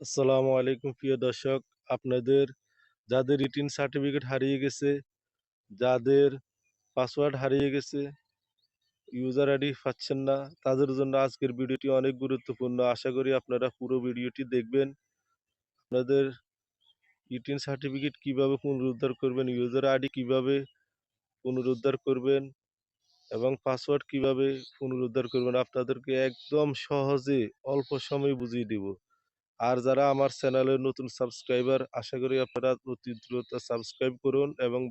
আসসালামু আলাইকুম প্রিয় দর্শক। আপনাদের, যাদের রিটিন সার্টিফিকেট হারিয়ে গেছে, যাদের পাসওয়ার্ড হারিয়ে গেছে ইউজার আইডি পাচ্ছেন না, তাদের জন্য আজকের ভিডিওটি অনেক গুরুত্বপূর্ণ। আশা করি আপনারা পুরো ভিডিওটি দেখবেন। আপনাদের রিটিন সার্টিফিকেট কীভাবে পুনরুদ্ধার করবেন ইউজার আইডি কীভাবে পুনরুদ্ধার করবেন, এবং পাসওয়ার্ড কীভাবে পুনরুদ্ধার করবেন, আপনাদেরকে একদম সহজে, অল্প সময় বুঝিয়ে দিব। আর যারা আমার চ্যানেলের নতুন সাবস্ক্রাইবার, আশা করি আপনারা অতি দ্রুত সাবস্ক্রাইব করুন এবং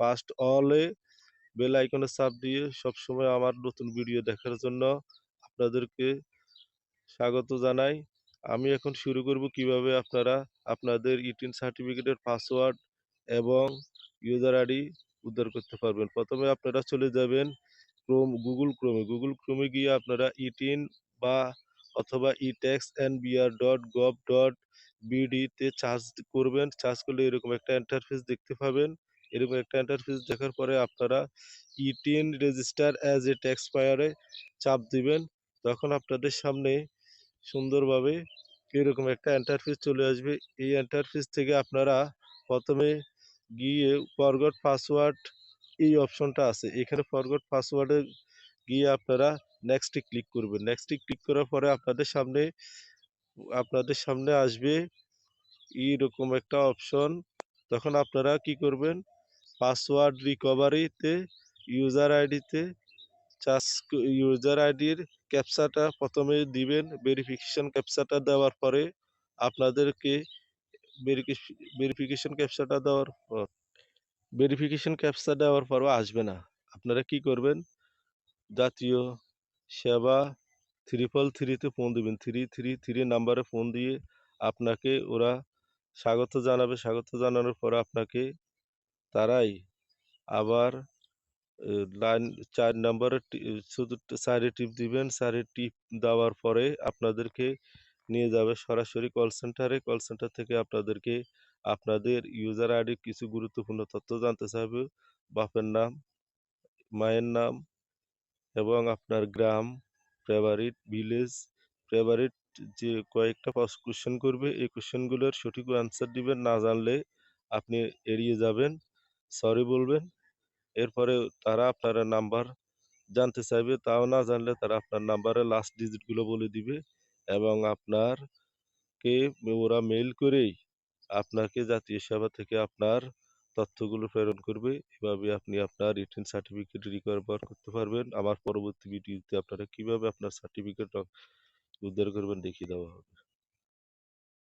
ফার্স্ট অলে বেল আইকনে চাপ দিয়ে সবসময় আমার নতুন ভিডিও দেখার জন্য আপনাদেরকে স্বাগত জানাই। আমি এখন শুরু করব কীভাবে আপনারা আপনাদের ইটিন সার্টিফিকেটের পাসওয়ার্ড এবং ইউজার আইডি উদ্ধার করতে পারবেন। প্রথমে আপনারা চলে যাবেন ক্রোম গুগল ক্রোমে গুগল ক্রোমে গিয়ে আপনারা ইটিন বা অথবা etax N BR dot gov dot বিডিতে চার্জ করবেন। চার্জ করলে এরকম একটা ইন্টারফেস দেখতে পাবেন। এরকম একটা ইন্টারফেস দেখার পরে আপনারা eTIN register as a tax পায়ারে চাপ দিবেন। তখন আপনাদের সামনে সুন্দরভাবে এরকম একটা ইন্টারফেস চলে আসবে। এই ইন্টারফেস থেকে আপনারা প্রথমে গিয়ে ফরগট পাসওয়ার্ড এই অপশনটা আছে। এখানে ফরগট পাসওয়ার্ডে গিয়ে আপনারা নেক্সটে ক্লিক করবেন নেক্সটে ক্লিক করার পরে আপনাদের সামনে আপনাদের সামনে আসবে এইরকম একটা অপশন তখন আপনারা কি করবেন? পাসওয়ার্ড রিকভারিতে ইউজার আইডিতে চার্জ ইউজার আইডির ক্যাপচাটা প্রথমে দিবেন ভেরিফিকেশন ক্যাপচাটা দেওয়ার পরে আপনাদেরকে ভেরিফিকেশন ক্যাপচাটা দেওয়ার পর ভেরিফিকেশন ক্যাপচা দেওয়ার পরও আসবে না। আপনারা কি করবেন? জাতীয় সেবা ত্রিপল থ্রিতে ফোন দিবেন। থ্রি থ্রি থ্রি নাম্বারে ফোন দিয়ে আপনাকে ওরা স্বাগত জানাবে। স্বাগত জানানোর পর আপনাকে তারাই আবার লাইন চার নম্বরে শুধু চারে টিপ দিবেন। চারে টিপ দেওয়ার পরে আপনাদেরকে নিয়ে যাবে সরাসরি কল সেন্টারে কল সেন্টার থেকে আপনাদেরকে আপনাদের ইউজার আইডি কিছু গুরুত্বপূর্ণ তথ্য জানতে চাইবে। বাপের নাম, মায়ের নাম এবং আপনার গ্রাম ফেভারিট ভিলেজ ফেভারিট যে কয়েকটা কোশ্চেন করবে, এই কোশ্চেনগুলোর সঠিক অ্যান্সার দিবেন, না জানলে আপনি এড়িয়ে যাবেন সরি বলবেন। এরপরে তারা আপনার নাম্বার জানতে চাইবে, তাও না জানলে তারা আপনার নাম্বারের লাস্ট ডিজিটগুলো বলে দিবে এবং আপনার কে ওরা মেইল করেই আপনাকে জাতীয় সেবা থেকে আপনার তথ্যগুলো প্রেরণ করবে। এভাবে আপনি আপনার রিটার্ন সার্টিফিকেট রিকভার করতে পারবেন। আমার পরবর্তী ভিডিওতে আপনারা কীভাবে আপনার সার্টিফিকেট উদ্ধার করবেন দেখিয়ে দেওয়া হবে।